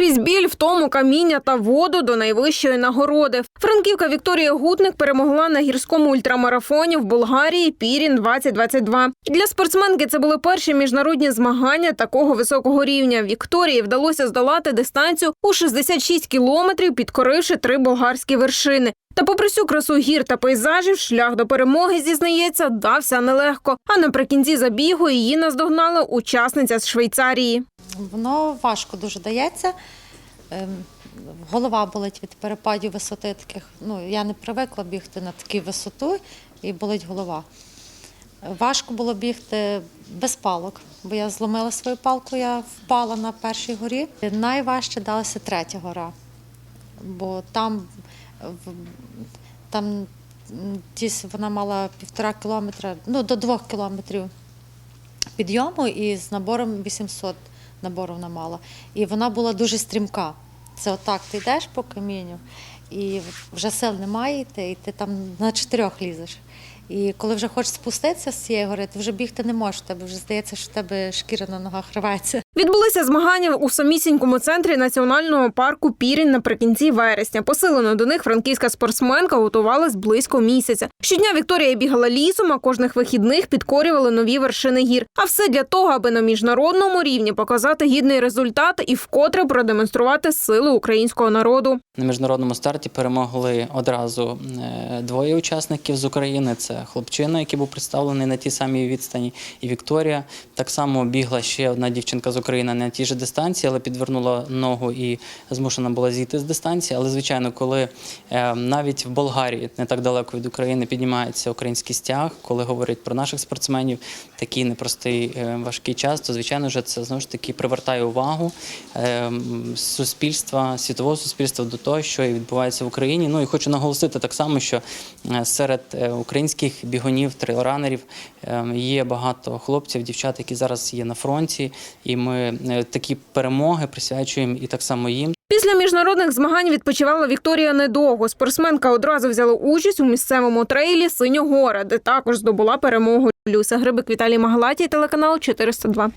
Крізь біль, втому, каміння та воду до найвищої нагороди. Франківка Вікторія Гутник перемогла на гірському ультрамарафоні в Болгарії Пірін 2022. Для спортсменки це були перші міжнародні змагання такого високого рівня. Вікторії вдалося здолати дистанцію у 66 кілометрів, підкоривши три болгарські вершини. Та попри всю красу гір та пейзажів, шлях до перемоги, зізнається, дався нелегко. А наприкінці забігу її наздогнала учасниця з Швейцарії. Воно важко дуже дається. Ем, Голова болить від перепадів висоти таких. Ну, я не привикла бігти на таку висоту і болить голова. Важко було бігти без палок, бо я зломила свою палку, я впала на першій горі. Найважче далася третя гора, бо там, там десь вона мала півтора кілометра, ну до двох кілометрів підйому і з набором 800 набору вона мала. І вона була дуже стрімка. Це отак ти йдеш по камінню, і вже сил немає йти, і ти там на чотирьох лізеш. І коли вже хочеш спуститися з цієї гори, ти вже бігти не можеш. Тебе вже здається, що в тебе шкіра на ногах рветься. Відбулися змагання у самісінькому центрі національного парку Пірінь наприкінці вересня. Посилено до них франківська спортсменка готувалась близько місяця. Щодня Вікторія бігала лісом, а кожних вихідних підкорювали нові вершини гір. А все для того, аби на міжнародному рівні показати гідний результат і вкотре продемонструвати силу українського народу. На міжнародному старті перемогли одразу е, двоє учасників з України. Це хлопчина, який був представлений на тій самій відстані, і Вікторія. Так само бігла ще одна дівчинка з України на тій же дистанції, але підвернула ногу і змушена була зійти з дистанції. Але звичайно, коли е, навіть в Болгарії, не так далеко від України, піднімається український стяг, коли говорять про наших спортсменів, такий непростий е, важкий час, то звичайно ж це знову ж таки привертає увагу е, суспільства, світового суспільства до того, що і відбувається в Україні. Ну і хочу наголосити так само, що серед українських бігунів, трейлранерів є багато хлопців, дівчат, які зараз є на фронті, і ми е, такі перемоги присвячуємо і так само їм. Після міжнародних змагань відпочивала Вікторія недовго. Спортсменка одразу взяла участь у місцевому трейлі Синьогора, де також здобула перемогу. Люся Грибик, Віталій Магалатій, телеканал 402.